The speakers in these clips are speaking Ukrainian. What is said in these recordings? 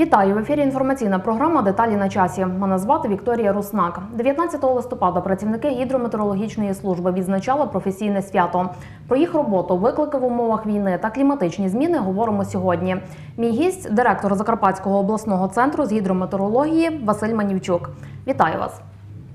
Вітаю в ефірі. Інформаційна програма Деталі на часі. Мене звати Вікторія Руснак. 19 листопада працівники гідрометеорологічної служби відзначали професійне свято. Про їх роботу, виклики в умовах війни та кліматичні зміни говоримо сьогодні. Мій гість, директор Закарпатського обласного центру з гідрометеорології Василь Манівчук. Вітаю вас.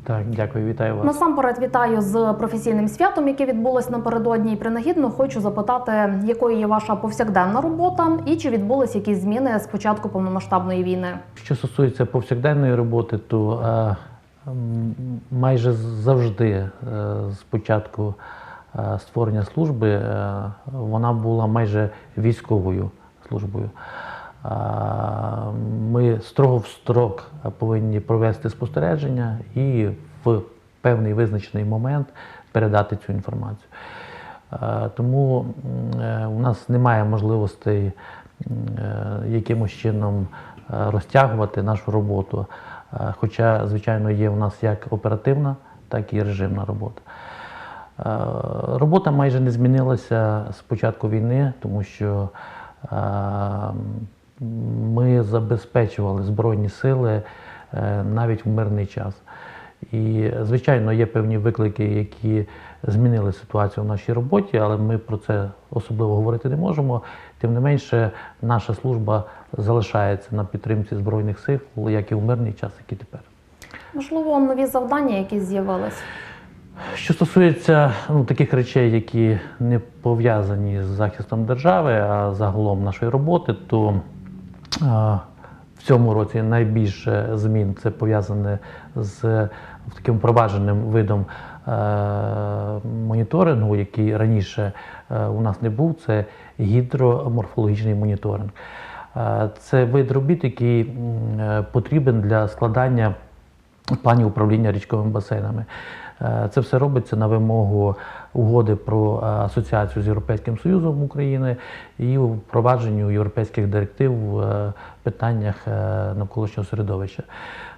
Так, дякую, вітаю вас. Насамперед вітаю з професійним святом, яке відбулось напередодні. І принагідно хочу запитати, якою є ваша повсякденна робота, і чи відбулись якісь зміни з початку повномасштабної війни. Що стосується повсякденної роботи, то е, майже завжди е, з початку е, створення служби е, вона була майже військовою службою. Ми строго в строк повинні провести спостереження і в певний визначений момент передати цю інформацію. Тому е, у нас немає можливостей е, якимось чином е, розтягувати нашу роботу. Хоча, звичайно, є у нас як оперативна, так і режимна робота. Робота майже не змінилася з початку війни, тому що ми забезпечували Збройні сили е, навіть в мирний час. І, звичайно, є певні виклики, які змінили ситуацію в нашій роботі, але ми про це особливо говорити не можемо. Тим не менше, наша служба залишається на підтримці Збройних сил, як і в мирний час, як і тепер. Можливо, нові завдання, які з'явились. Що стосується ну, таких речей, які не пов'язані з захистом держави, а загалом нашої роботи, то в цьому році найбільше змін це пов'язане з таким впровадженим видом е, моніторингу, який раніше е, у нас не був. Це гідроморфологічний моніторинг. Е, це вид робіт, який потрібен для складання планів управління річковими басейнами. Е, Це все робиться на вимогу угоди про е, асоціацію з Європейським Союзом України і впровадженню європейських директив в е, питаннях навколишнього середовища.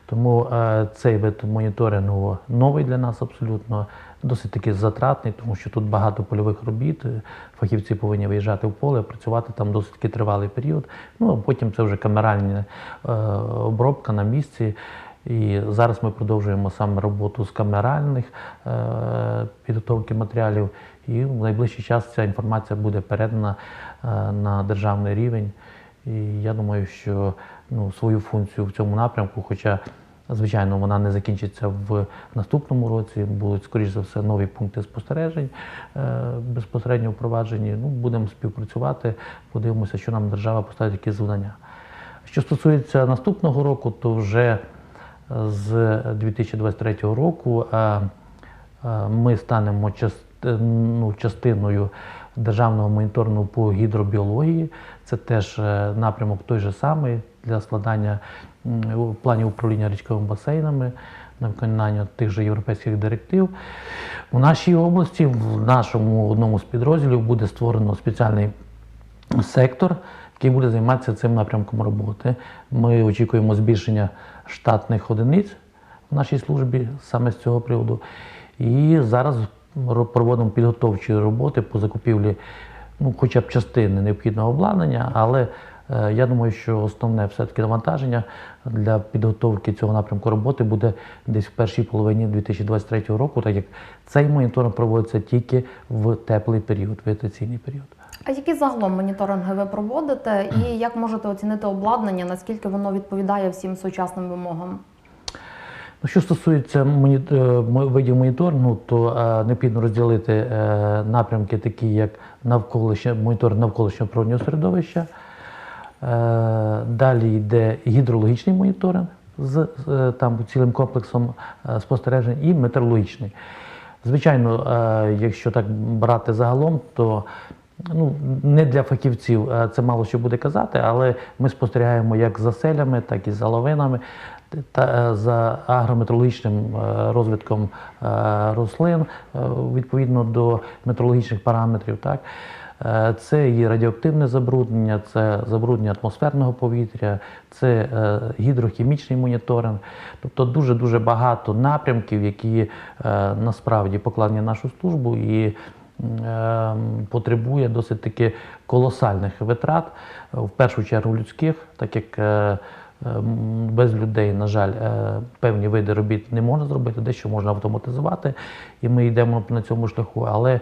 Тому цей вид моніторингу новий для нас абсолютно, досить таки затратний, тому що тут багато польових робіт. Фахівці повинні виїжджати в поле, працювати там досить таки тривалий період. Ну а потім це вже камеральна обробка на місці. І зараз ми продовжуємо саме роботу з камеральних е, підготовки матеріалів. І в найближчий час ця інформація буде передана е, на державний рівень. І я думаю, що ну, свою функцію в цьому напрямку, хоча, звичайно, вона не закінчиться в наступному році, будуть, скоріш за все, нові пункти спостережень е, безпосередньо впроваджені. Ну, будемо співпрацювати, подивимося, що нам держава поставить які завдання. Що стосується наступного року, то вже з 2023 року ми станемо ну, частиною державного моніторингу по гідробіології. Це теж е, напрямок той же самий для складання планів управління річковими басейнами на виконання тих же європейських директив. У нашій області, в нашому одному з підрозділів, буде створено спеціальний сектор, який буде займатися цим напрямком роботи. Ми очікуємо збільшення штатних одиниць в нашій службі саме з цього приводу. І зараз проводимо підготовчі роботи по закупівлі ну, хоча б частини необхідного обладнання, але е, я думаю, що основне все-таки навантаження для підготовки цього напрямку роботи буде десь в першій половині 2023 року, так як цей моніторинг проводиться тільки в теплий період, вегетаційний період. А які загалом моніторинги ви проводите, і як можете оцінити обладнання, наскільки воно відповідає всім сучасним вимогам? Ну, що стосується е, видів моніторингу, то е, необхідно розділити е, напрямки, такі як навколишнє моніторинг навколишнього природнього середовища. Е, Далі йде гідрологічний моніторинг з е, там цілим комплексом е, спостережень і метеорологічний. Звичайно, е, якщо так брати загалом, то ну, не для фахівців е, це мало що буде казати, але ми спостерігаємо як за селями, так і за лавинами, та е, за агрометеорологічним е, розвитком рослин відповідно до метеорологічних параметрів. Так. Це і радіоактивне забруднення, це забруднення атмосферного повітря, це гідрохімічний моніторинг. Тобто дуже-дуже багато напрямків, які насправді покладені в нашу службу. І потребує досить таки колосальних витрат, е, в першу чергу людських, так як е, Ем, Без людей, на жаль, е, певні види робіт не можна зробити, дещо можна автоматизувати, і ми йдемо на цьому шляху. Але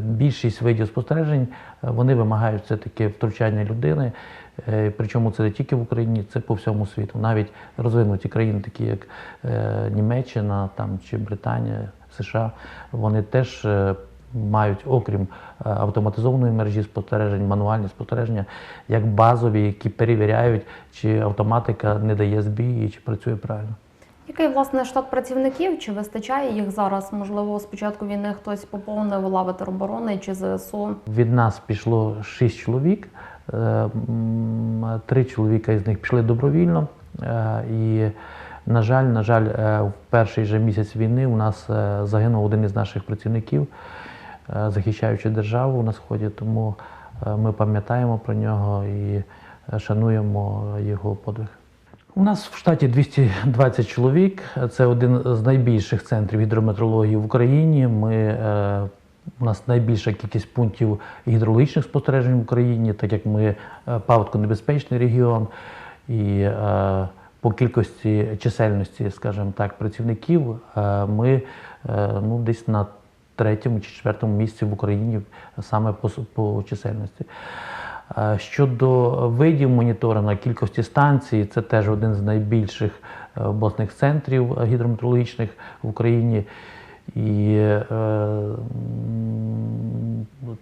більшість видів спостережень вони вимагають все-таки втручання людини. Причому це не тільки в Україні, це по всьому світу. Навіть розвинуті країни, такі як Німеччина там, чи Британія, США, вони теж мають, окрім е, автоматизованої мережі спостережень, мануальні спостереження, як базові, які перевіряють, чи автоматика не дає збій і чи працює правильно. Який власне штат працівників? Чи вистачає їх зараз? Можливо, з початку війни хтось поповнив лави тероборони чи ЗСУ? Від нас пішло шість чоловік, е, три чоловіка із них пішли добровільно. е, І, на жаль, на жаль, в перший же місяць війни у нас загинув один із наших працівників, захищаючи державу на сході. Тому е, ми пам'ятаємо про нього і е, шануємо його подвиг. У нас в штаті 220 чоловік. Це один з найбільших центрів гідрометеорології в Україні. Ми, е, у нас найбільша кількість пунктів гідрологічних спостережень в Україні, так як ми е, паводконебезпечний регіон. І е, по кількості чисельності, скажімо так, працівників е, ми е, ну, десь на третьому чи четвертому місці в Україні саме по, по чисельності. Е, Щодо видів моніторингу, кількості станцій, це теж один з найбільших е, обласних центрів гідрометеорологічних в Україні. І е,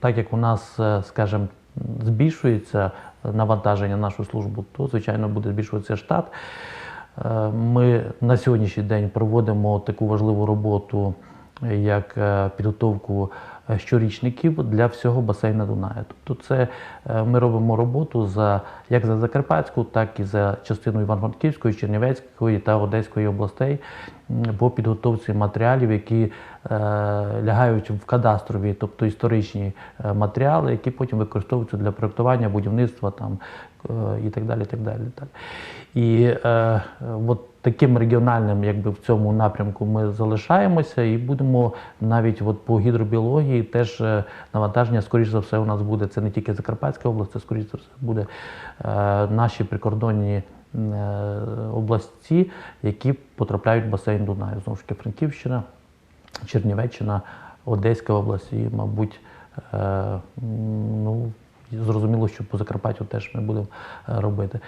так як у нас, скажімо, збільшується навантаження на нашу службу, то звичайно буде збільшуватися штат. Ми на сьогоднішній день проводимо таку важливу роботу, як е, підготовку е, щорічників для всього басейну Дунаю. Тобто, це е, ми робимо роботу за як за Закарпатську, так і за частиною Івано-Франківської, Чернівецької та Одеської областей по підготовці матеріалів, які лягають в кадастрові, тобто історичні матеріали, які потім використовуються для проєктування, будівництва там і так далі. І так далі, і е, е, от таким регіональним, якби в цьому напрямку ми залишаємося і будемо навіть от по гідробіології теж е, навантаження, скоріш за все, у нас буде це не тільки Закарпатська область, це скоріш за все буде е, наші прикордонні е, області, які потрапляють в басейн Дунаю. Знову ж таки, Франківщина, Чернівеччина, Одеська область і, мабуть, е, ну, зрозуміло, що по Закарпаттю теж ми будемо е, робити.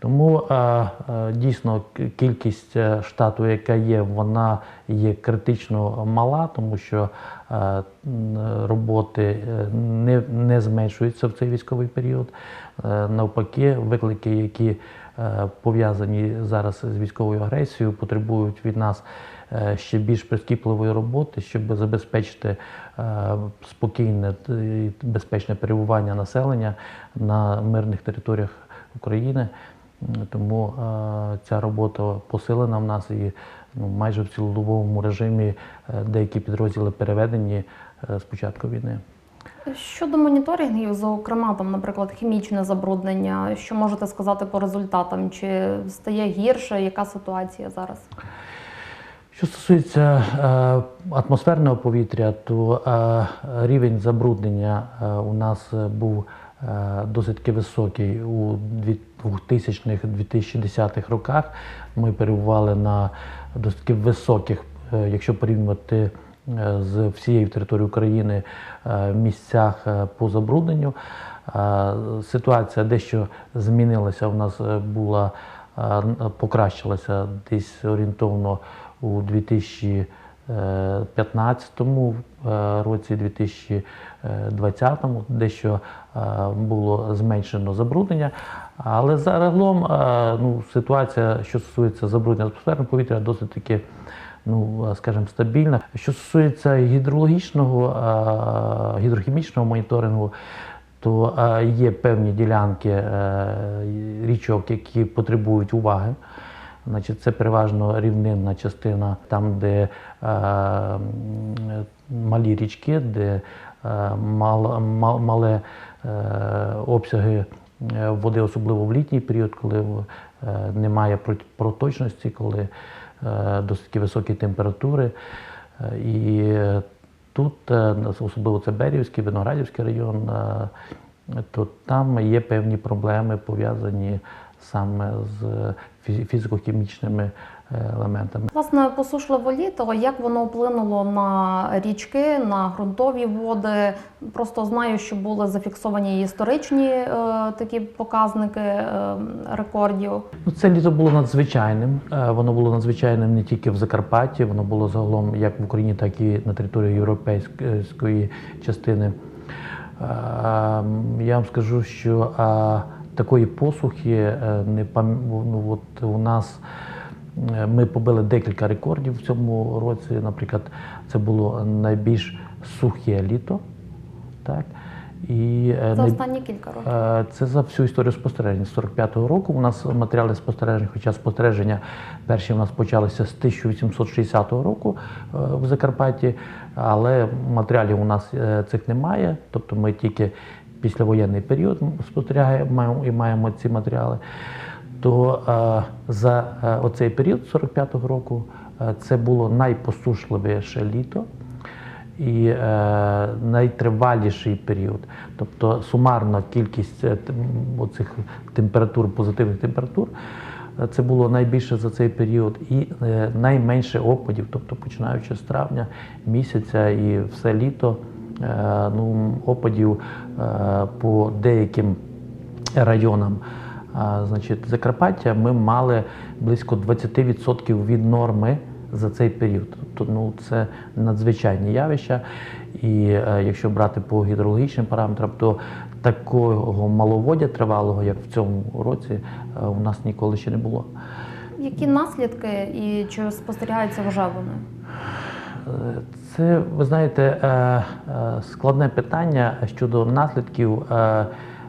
Тому е, е, дійсно кількість штату, яка є, вона є критично мала, тому що роботи не, не зменшуються в цей військовий період. Навпаки, виклики, які пов'язані зараз з військовою агресією, потребують від нас ще більш прискіпливої роботи, щоб забезпечити е, спокійне і безпечне перебування населення на мирних територіях України. Тому е, ця робота посилена в нас і ну, майже в цілодобовому режимі е, деякі підрозділи переведені е, з початку війни. Щодо моніторингів, зокрема, там, наприклад, хімічне забруднення, що можете сказати по результатам? Чи стає гірше? Яка ситуація зараз? Що стосується е, атмосферного повітря, то е, рівень забруднення е, у нас був досить високий у 2000-2010 роках. Ми перебували на досить високих, якщо порівнювати з всією територією України місцях по забрудненню. Ситуація дещо змінилася. У нас була покращилася десь орієнтовно у 2015 е, році, 2020 дещо е, було зменшено забруднення. Але загалом е, ну, ситуація, що стосується забруднення атмосферного повітря, досить таки ну, скажімо, стабільна. Що стосується гідрологічного, е, гідрохімічного моніторингу, то е, є певні ділянки е, річок, які потребують уваги. Значить, це переважно рівнинна частина, там, де е, малі річки, де е, мал, мал, мале е, обсяги е, води, особливо в літній період, коли е, немає проточності, коли е, досить високі температури. Е, І тут, е, особливо це Берівський, Виноградівський район, то там є певні проблеми пов'язані саме з фізико-хімічними е, елементами. Власне, посушливе літо, як воно вплинуло на річки, на ґрунтові води? Просто знаю, що були зафіксовані історичні е, такі показники е, рекордів. Ну, це літо було надзвичайним. Е, Воно було надзвичайним не тільки в Закарпатті, воно було загалом як в Україні, так і на території європейської частини. Е, Я вам скажу, що е, такої посухи е, не пам... ну, от у нас. е, Ми побили декілька рекордів в цьому році. Наприклад, це було найбільш сухе літо. Так? І, е, За останні кілька років. Це за всю історію спостережень з 45-го року. У нас матеріали спостережень, хоча спостереження перші у нас почалися з 1860 року в Закарпатті, але матеріалів у нас цих немає. Тобто ми тільки післявоєнний період спостерігаємо і маємо ці матеріали. То е, за е, оцей період 45-го року е, це було найпосушливіше літо і е, найтриваліший період. Тобто сумарна кількість оцих температур, позитивних температур, це було найбільше за цей період, і е, найменше опадів, тобто починаючи з травня місяця і все літо, ну, опадів е, по деяким районам. Значить, Закарпаття ми мали близько 20% від норми за цей період. Тобто ну, це надзвичайні явища. І е, якщо брати по гідрологічним параметрам, то такого маловодя тривалого, як в цьому році, е, у нас ніколи ще не було. Які наслідки і чи спостерігаються? Е, Це, ви знаєте, е, е, складне питання щодо наслідків. Е,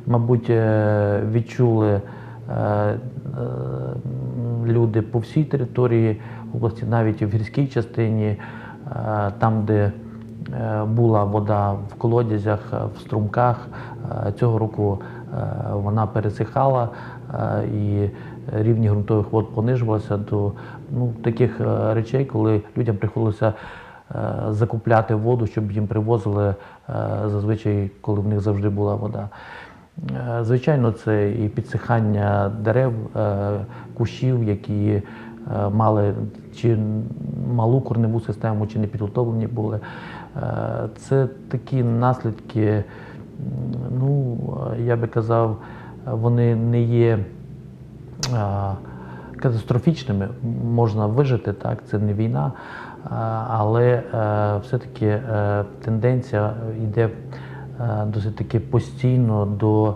Мабуть, відчули люди по всій території області, навіть в гірській частині, там, де була вода в колодязях, в струмках. Цього року вона пересихала і рівні ґрунтових вод понижувалися до ну, таких речей, коли людям приходилося закупляти воду, щоб їм привозили е, зазвичай, коли в них завжди була вода. Е, Звичайно, це і підсихання дерев, е, кущів, які е, мали чи малу корневу систему, чи не підготовлені були. Е, Це такі наслідки, ну, е, я би казав, вони не є катастрофічними. Можна вижити, так, це не війна, але е, все-таки е, тенденція йде е, досить таки постійно до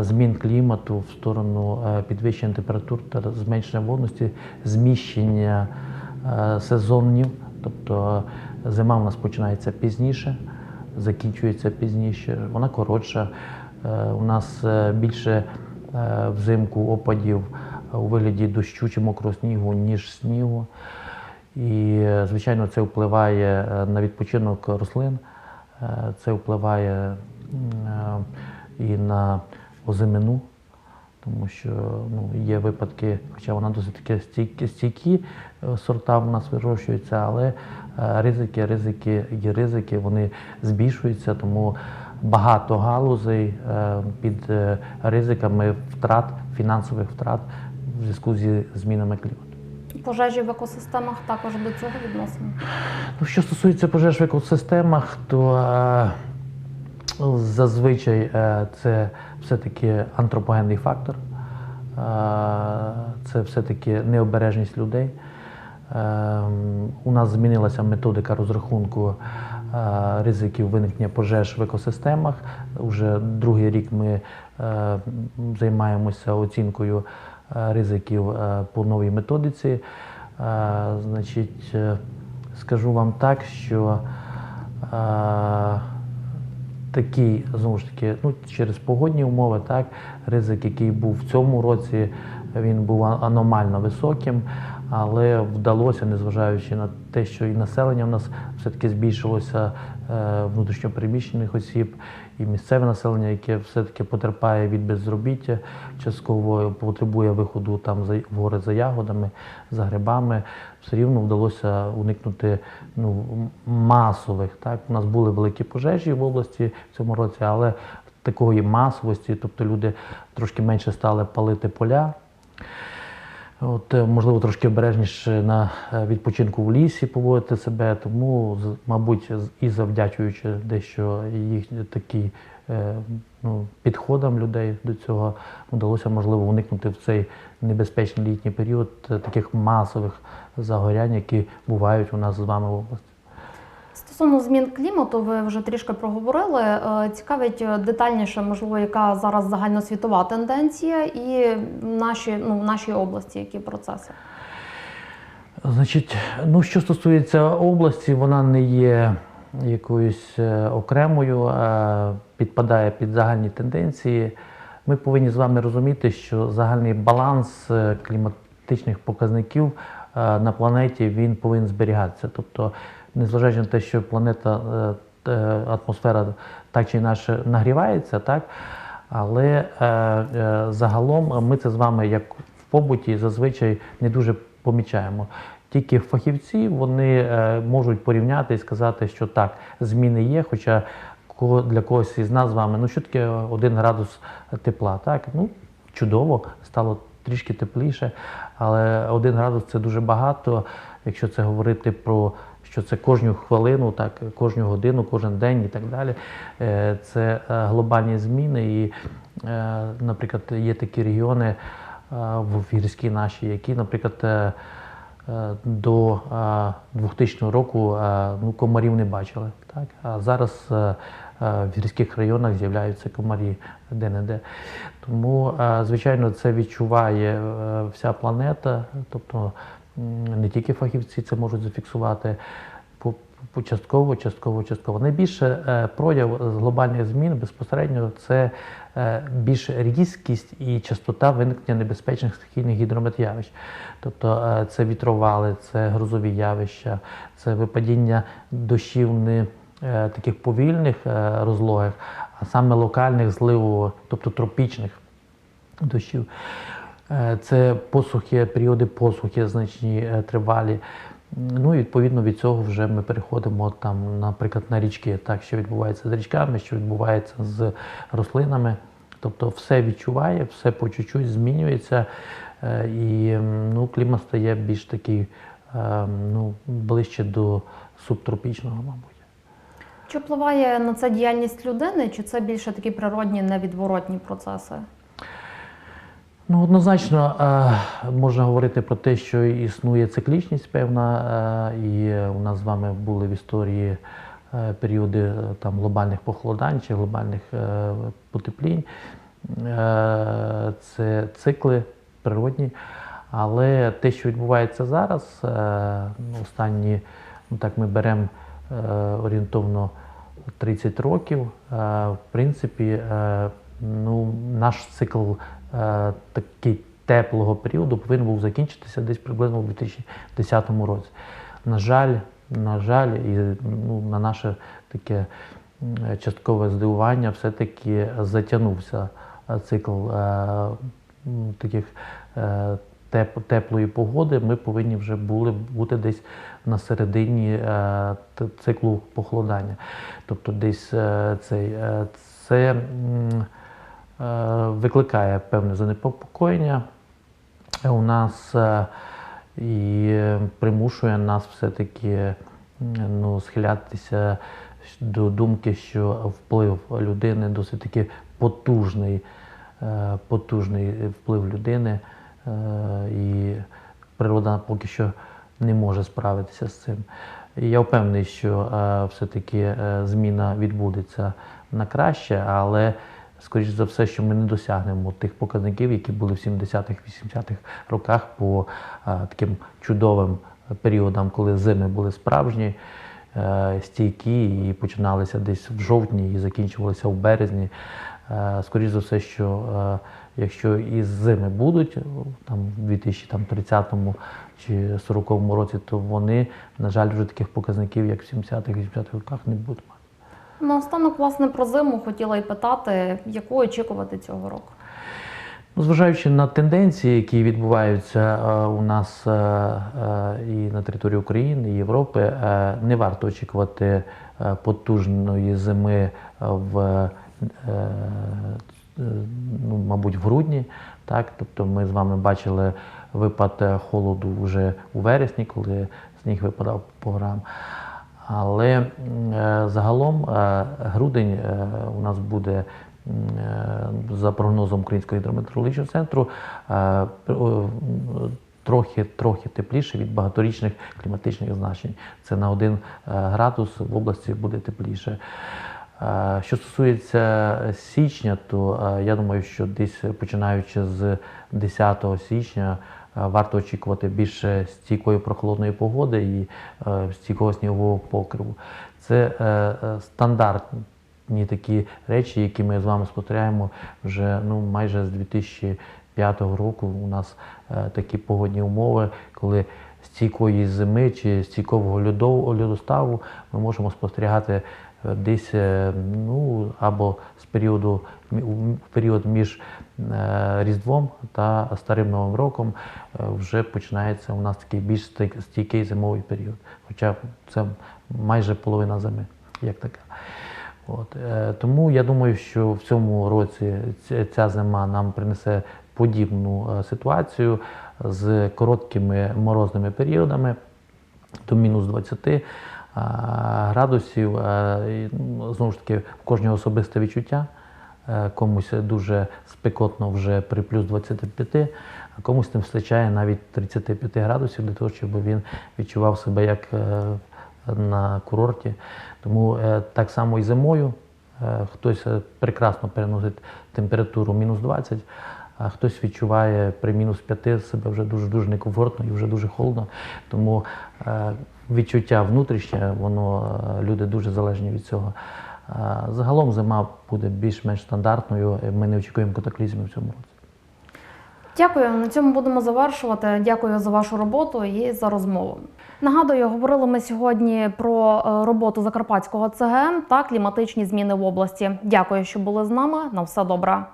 змін клімату в сторону підвищення температур та зменшення водності, зміщення сезонів. Тобто зима у нас починається пізніше, закінчується пізніше, вона коротша. У нас більше взимку опадів у вигляді дощу чи мокрого снігу, ніж снігу. І, звичайно, це впливає е, на відпочинок рослин, е, це впливає е, і на озимину, тому що ну, є випадки, хоча вона досить таки стійкі, стійкі сорта в нас вирощуються, але ризики, ризики і ризики вони збільшуються, тому багато галузей під ризиками втрат, фінансових втрат в зв'язку зі змінами клімату. Пожежі в екосистемах також до цього відносимо. Ну, що стосується пожеж в екосистемах, то е, зазвичай е, це все-таки антропогенний фактор, е, це все-таки необережність людей. Е, у нас змінилася методика розрахунку е, ризиків виникнення пожеж в екосистемах. Уже другий рік ми е, займаємося оцінкою ризиків е, по новій методиці. Е, Значить, е, скажу вам так, що е, такий, знову ж таки, ну, через погодні умови, так, ризик, який був в цьому році, він був аномально високим, але вдалося, незважаючи на те, що і населення в нас все-таки збільшилося е, внутрішньопереміщених осіб, і місцеве населення, яке все-таки потерпає від безробіття, частково потребує виходу там в гори за ягодами, за грибами, все рівно вдалося уникнути ну, масових. Так? У нас були великі пожежі в області в цьому році, але такої масовості, тобто люди трошки менше стали палити поля. От, е, можливо, трошки обережніше на е, відпочинку в лісі поводити себе, тому, мабуть, і завдячуючи дещо їх такі е, ну, підходам людей до цього, вдалося, можливо, уникнути в цей небезпечний літній період таких масових загорянь, які бувають у нас з вами в області. Стосовно змін клімату, ви вже трішки проговорили. Е, Цікавить е, детальніше, можливо, яка зараз загальносвітова тенденція, і наші, ну, в нашій області які процеси. Значить, ну що стосується області, вона не є якоюсь е, окремою, підпадає під загальні тенденції. Ми повинні з вами розуміти, що загальний баланс кліматичних показників на планеті він повинен зберігатися. Тобто, незважаючи на те, що планета, е, е, атмосфера так чи інакше нагрівається, так, але е, загалом ми це з вами як в побуті зазвичай не дуже помічаємо. Тільки фахівці вони можуть порівняти і сказати, що так, зміни є, хоча для когось із нас з вами, ну що таке один градус тепла, так? Ну, чудово, стало трішки тепліше, але один градус це дуже багато, якщо це говорити про що це кожну хвилину, так, кожну годину, кожен день і так далі. Е, Це е, глобальні зміни. І, е, наприклад, є такі регіони в гірській нашій, які, наприклад, до е, 2000 року ну, комарів не бачили. Так? А зараз в гірських районах з'являються комарі де-не-де. Тому, звичайно, це відчуває вся планета, тобто не тільки фахівці це можуть зафіксувати. Частково, частково, частково. Найбільше е, прояв глобальних змін безпосередньо це е, більш різкість і частота виникнення небезпечних стихійних гідрометявищ. Тобто е, це вітровали, це грозові явища, це випадіння дощів не е, таких повільних розлогих, а саме локальних зливових, тобто тропічних дощів. Е, Це посухи, періоди посухи значні, е, тривалі. Ну і відповідно від цього вже ми переходимо там, наприклад, на річки, так, що відбувається з річками, що відбувається з рослинами. Тобто все відчуває, все по чуть-чуть змінюється, е, і ну, клімат стає більш такий ну, ближче до субтропічного, мабуть. Чи впливає на це діяльність людини, чи це більше такі природні невідворотні процеси? Ну, однозначно е, можна говорити про те, що існує циклічність певна, е, і у нас з вами були в історії е, періоди там, глобальних похолодань чи глобальних потеплінь. Це цикли природні. Але те, що відбувається зараз, ну, останні, ну так ми беремо орієнтовно 30 років, в принципі, ну, наш цикл такий теплого періоду повинен був закінчитися десь приблизно у 2010 році. На жаль, на жаль, і ну, на наше таке часткове здивування, все-таки затягнувся е, цикл е, таких е, теп- теплої погоди. Ми повинні вже були бути десь на середині е, циклу похолодання. Тобто десь е, цей, е, це е, викликає певне занепокоєння у нас е, і е, примушує нас все-таки ну, схилятися до думки, що вплив людини досить таки потужний, е, потужний вплив людини, е, і природа поки що не може справитися з цим. Я впевнений, що е, все-таки е, зміна відбудеться на краще, але скоріш за все, що ми не досягнемо тих показників, які були в 70-х, 80-х роках по е, таким чудовим періодам, коли зими були справжні, е, стійкі і починалися десь в жовтні і закінчувалися в березні. Е, Скоріше за все, що якщо і зими будуть там в 2030 чи 40 році, то вони, на жаль, вже таких показників, як в 70-х-80-х роках, не будуть. Наостанок, власне, про зиму хотіла й питати, яку очікувати цього року. Ну, Зважаючи на тенденції, які відбуваються е, у нас е, е, і на території України, і Європи, не варто очікувати потужної зими в, ну, мабуть, в грудні. Так? Тобто ми з вами бачили випад холоду вже у вересні, коли сніг випадав по горам. Але е, загалом е, грудень е, у нас буде за прогнозом Українського гідрометеорологічного центру трохи, трохи тепліше від багаторічних кліматичних значень. Це на 1 градус в області буде тепліше. Що стосується січня, то я думаю, що десь починаючи з 10 січня варто очікувати більше стійкої прохолодної погоди і е, стійкого снігового покриву. Це е, е, стандартні такі речі, які ми з вами спостерігаємо вже ну, майже з 2005 року. У нас е, такі погодні умови, коли стійкої зими чи стійкового льодоставу ми можемо спостерігати е, десь е, ну, або з періоду у період між е, Різдвом та Старим Новим роком е, вже починається у нас такий більш стійкий зимовий період. Хоча це майже половина зими, як така. От, тому я думаю, що в цьому році ця- зима нам принесе подібну ситуацію з короткими морозними періодами до мінус 20 е, градусів. Ну, Знову ж таки, в кожного особисте відчуття. Е, Комусь дуже спекотно вже при плюс 25, а комусь не вистачає навіть 35 градусів для того, щоб він відчував себе як е, на курорті. Тому е, так само і зимою. Хтось прекрасно переносить температуру мінус 20, а хтось відчуває при мінус 5 себе вже дуже дуже некомфортно і вже дуже холодно. Тому відчуття внутрішнє, воно е, люди дуже залежні від цього. Е, Загалом зима буде більш-менш стандартною. Ми не очікуємо катаклізмів в цьому році. Дякую. На цьому будемо завершувати. Дякую за вашу роботу і за розмову. Нагадую, говорили ми сьогодні про е, роботу Закарпатського ЦГМ та кліматичні зміни в області. Дякую, що були з нами. На все добре.